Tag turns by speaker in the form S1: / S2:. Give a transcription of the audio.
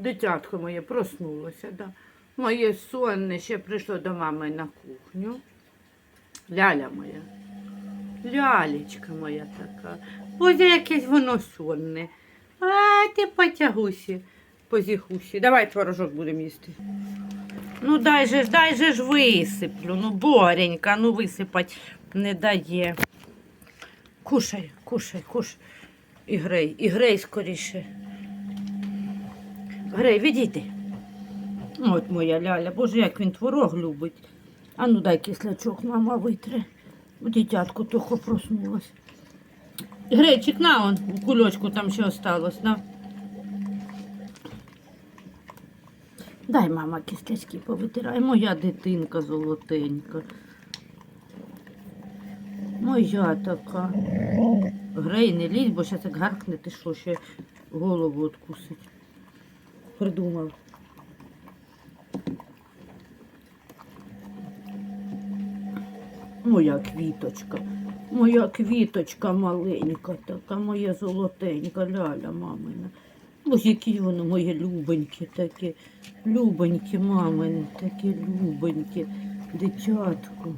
S1: Дитятко моє проснулося, да. Моє сонне ще прийшло до мами на кухню. Ляля моя. Лялечка моя така. Ось якесь воно сонне. А ти потягусі, позіхусі. Давай творожок будемо їсти. Ну дай же дай же ж висиплю. Ну, боренька, ну висипать не дає. Кушай, кушай, кушай. І грей, і грей скоріше. Грей, відійди. От моя ляля, боже, як він творог любить. А ну дай кислячок, мама витре. Дитятко тихо проснулось. Грейчик, на он, у кульочку там ще осталось, на. Дай, мама, кістячки повитирай. Моя дитинка золотенька. Моя така. Грей, не лізь, бо зараз як гаркне, ти що, ще голову откусить. Придумав. Моя квіточка, моя квіточка маленька така, моя золотенька ляля мамина. Ось які вони мої любонькі такі, любонькі мамини, такі любонькі, дитятку.